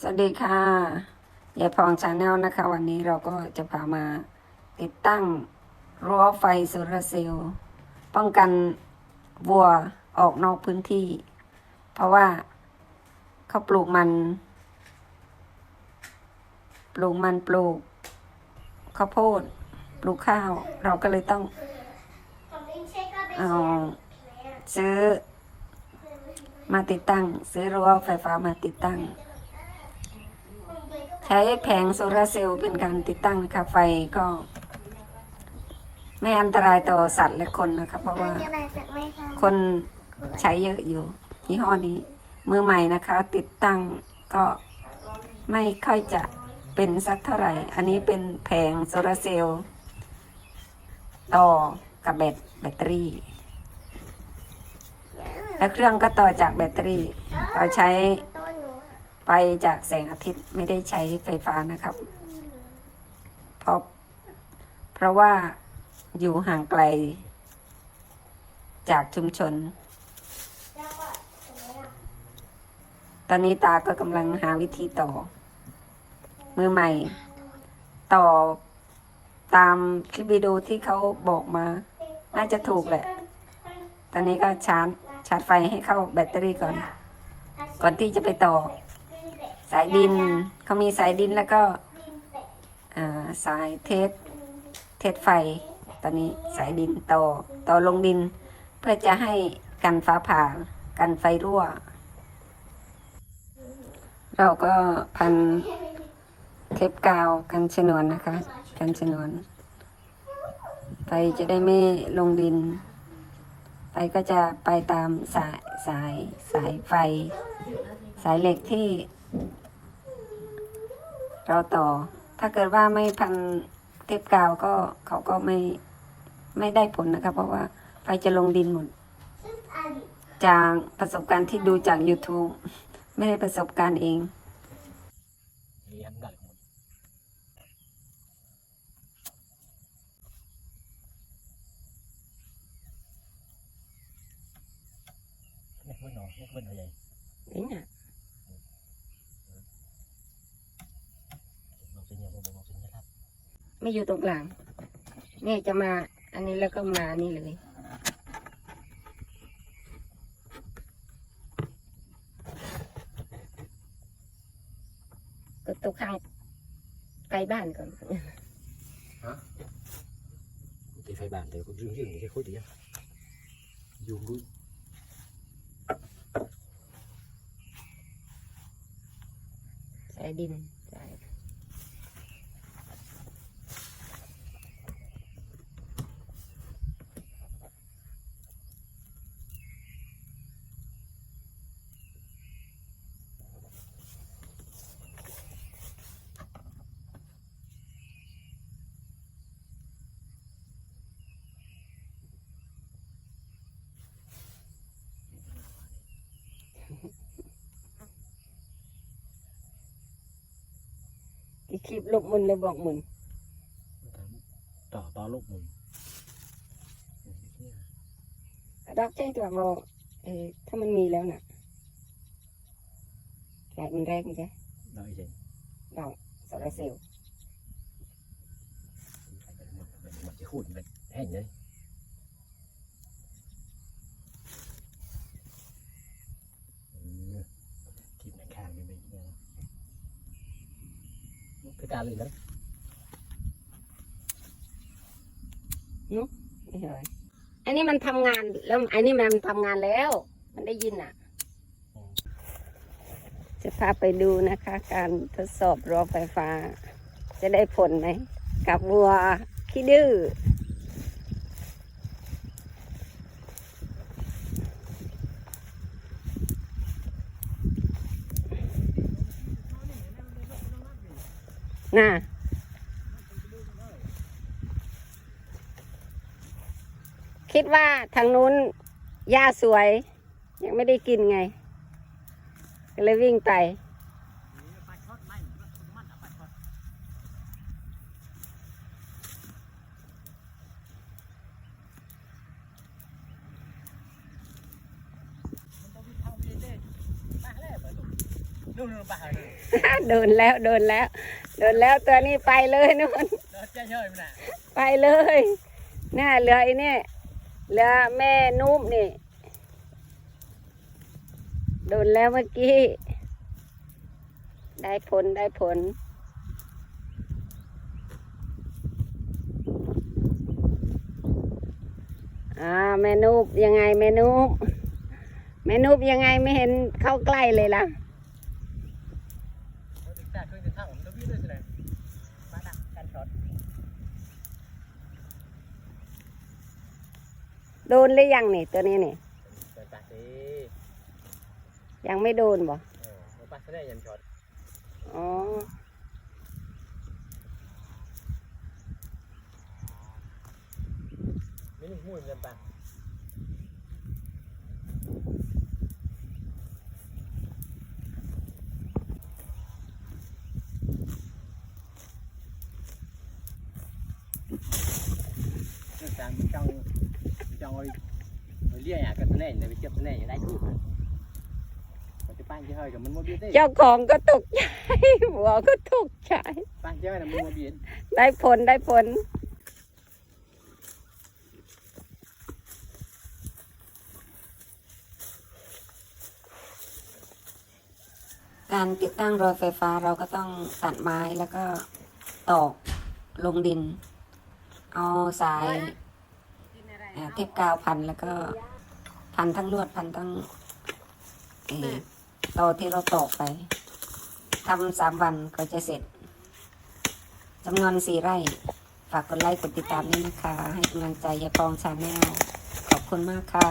สวัสดีค่ะยายพองชาแนลนะคะ วันนี้เราก็จะพามาติดตั้งรั้วไฟโซลาเซลล์ป้องกันวัวออกนอกพื้นที่ เพราะว่าเขาปลูกมัน ปลูกมันปลูกข้าวโพด ปลูกข้าว เราก็เลยต้องเอาซื้อมาติดตั้ง ซื้อรั้วไฟฟ้ามาติดตั้ง ใช้แผงโซลาร์เซลล์เป็นการติดตั้งนะคะไฟก็ ไม่อันตรายต่อสัตว์และคนนะคะเพราะว่าคนใช้เยอะอยู่ยี่ห้อนี้ มือใหม่นะคะ ติดตั้งก็ไม่ค่อยจะเป็นสักเท่าไหร่ อันนี้เป็นแผงโซลาร์เซลล์ต่อกับแบตแบตเตอรี่ และเครื่องก็ต่อจากแบตเตอรี่เราใช้ ไปจากแสงอาทิตย์ไม่ได้ใช้ไฟฟ้านะครับเพราะเพราะว่าอยู่ห่างไกล จากชุมชน ตอนนี้ตาก็กำลังหาวิธีต่อ มือใหม่ ต่อตามคลิปวิดีโอที่เขาบอกมา น่าจะถูกแหละ ตอนนี้ก็ชาร์จชาร์จไฟให้เข้าแบตเตอรี่ก่อน ก่อนที่จะไปต่อ สายดินเขามีสายดินแล้วก็สายเทสเทสไฟ ตอนนี้สายดินต่อต่อลงดิน เพื่อจะให้กันฟ้าผ่ากันไฟรั่ว เราก็พันเทปกาวกันชนวนนะคะ กันชนวน ไฟจะได้ไม่ลงดิน ไฟก็จะไปตามสายสายสายไฟ สายเหล็กที่ เราต่อ ถ้าเกิดว่าไม่พันเทปกาวก็เขาก็ไม่ไม่ได้ผลนะคะเพราะว่าไฟจะลงดินหมดจากประสบการณ์ที่ดูจาก YouTube ไม่ได้ประสบการณ์เอง Lihat enggak kamu. Nek benar, nek benar ya. นี่น่ะ Maksudnya ไม่อยู่ตรงกลางเนี่ยจะมาอันนี้แล้วก็มานี่เลย ก็ตกข้างไกลบ้านก่อน Thì phải bàn thì cũng riêng riêng cái khối đĩa. Dùng luôn. สายดินสายที่ คลิปลบมุนเลยบอกมุน Tỏ to lúc mình. ดอกแจ้งตัวบอกเออถ้ามันมีแล้วน่ะแดดมันแรงใช่ Đợi gì? ดอกโซลาร์เซลล์ Mình mình chỉ hụt mình hẹn đấy. Ừ. Cái ca lên đó. ไม่เหรออันนี้มันทำงานแล้วอันนี้มันทำงานแล้ว มันได้ยินอะ จะพาไปดูนะคะ การทดสอบรั้วไฟฟ้า จะได้ผลไหม กับวัวขี้ดื้อ น่ะคิดว่าทางนู้นหญ้าสวย ยังไม่ได้กินไง ก็เลยวิ่งไป Đâu นู่นป่ะโดนแล้วโดนแล้วโดนแล้วตัวนี้ไปเลยนู่นรถเจ้าเฉยมันน่ะไปเลยน่าเหลือไอ้นี่เหลือแม่นุ่มนี่โดนแล้วเมื่อกี้ ได้ผลได้ผล อ่าแม่นุบยังไงแม่นุบแม่นุบยังไงไม่เห็นเข้าใกล้เลยล่ะ รถติดตาขึ้นจะทั้งผมต้องวิ่งด้วยสิเลยมาดักกันช็อต โดนหรือยังนี่ตัวนี้นี่เปิดปากสิยังไม่โดนบ่เออเปิดปากซะได้ยันช็อตอ๋อไม่นุ่มมุ่นยันปาก nó sang trong trong ơi ơi lia nhà cái này này bị chụp cái này đây chút mà cái pan chơi hơi rồi mình mua biết đấy เจ้าของก็ตกใจหัวก็ตกใจ pan chơi là mình mua biết ได้ผลได้ผล การติดตั้งรอยไฟฟ้าเราก็ต้องตัดไม้แล้วก็ตอกลงดิน เอาสาย เอ่อเทปกาวพันแล้วก็พันทั้งลวดพันทั้งเอ่อตอที่เราตอกไปทำสามวันก็จะเสร็จจำนวนสี่ไร่ ฝากกดไลค์กดติดตามด้วยนะคะ ให้กำลังใจยายปองชาแนลขอบคุณมากค่ะ